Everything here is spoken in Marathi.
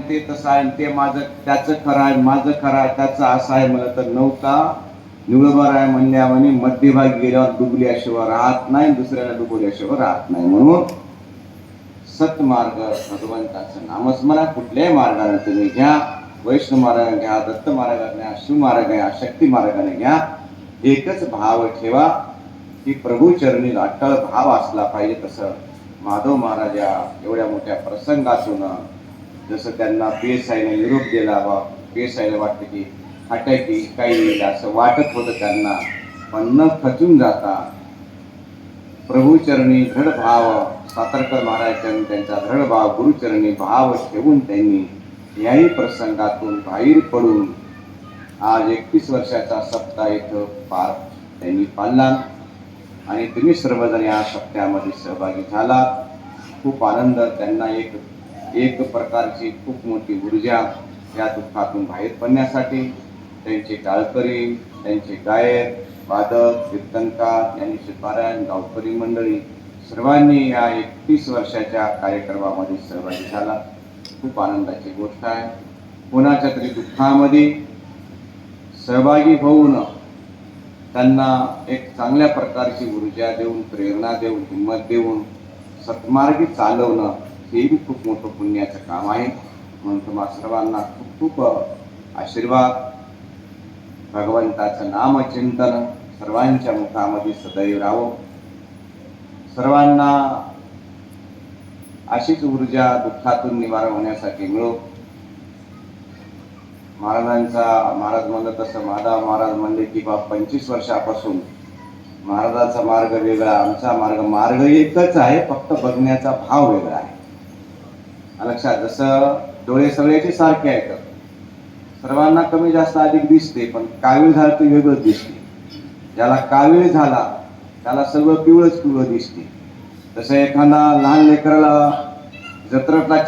आणि ते तसं आहे ते माझं त्याचं खरं आहे माझं खरं आहे त्याचं असं आहे. मला तर नव्हता. निवळबर आहे म्हणल्यावानी मध्यभागी गेल्यावर डुबल्याशिवाय राहत नाही दुसऱ्याला डुबवल्याशिवाय राहत नाही म्हणून सतमार्ग भगवंताचं नामस्मरण कुठल्याही मार्गाने तुम्ही घ्या. वैष्णव मार्गाने घ्या दत्त मार्गाने घ्या शिव मार्ग घ्या शक्ती मार्गाने घ्या. एकच भाव ठेवा की प्रभू चरणी अटळ भाव असला पाहिजे तसं. माधव महाराज या एवढ्या मोठ्या प्रसंगातून जसं त्यांना पेसाईने निरोप दिला बा पेसाईला वाटतं की हटायची काही येईल असं वाटत होतं त्यांना. पण न खचून जाता प्रभूचरणी दृढ भाव सातारकर महाराजांनी त्यांचा दृढ भाव गुरुचरणी भाव ठेवून त्यांनी याही प्रसंगातून बाहेर पडून आज एकतीस वर्षाचा सप्ताह इथं पार त्यांनी पाळला आणि तुम्ही सर्वजण या सप्त्यामध्ये सहभागी झाला खूप आनंद. त्यांना एक एक प्रकारची खूप मोठी ऊर्जा या दुःखातून बाहेर पडण्यासाठी त्यांचे टाळकरी त्यांचे गायक वादक कीर्तनकार ज्ञानेश्वर पारायण गावकरी मंडळी सर्वांनी या एकतीस वर्षाच्या कार्यक्रमामध्ये सहभागी झाला. खूप आनंदाची गोष्ट आहे. कोणाच्या तरी दुःखामध्ये सहभागी होऊन त्यांना एक चांगल्या प्रकारची ऊर्जा देऊन प्रेरणा देऊन हिंमत देऊन सत्मार्गी चालवणं हेही खूप मोठं पुण्याचं काम आहे. म्हणून तुम्हा सर्वांना खूप खूप आशीर्वाद. भगवंताचं नामचिंतन सर्वांच्या मुखामध्ये सदैव राहो. सर्वांना अशीच ऊर्जा दुःखातून निवारण होण्यासाठी मिळो. महाराजांचा महाराज म्हणलं तसं माधव महाराज म्हणले की बा पंचवीस वर्षापासून महाराजाचा मार्ग वेगळा आमचा मार्ग मार्ग एकच आहे फक्त बघण्याचा भाव वेगळा लक्षात. जसं डोळे सगळ्याचे सारखे आहेत. सर्वांना कमी जास्त अधिक दिसते पण कावीळ झालं ते वेगळंच दिसते. ज्याला कावीळ झाला त्याला सर्व पिवळंच पिवळं दिसते. तसं एखादा लहान लेकराला जत्रटला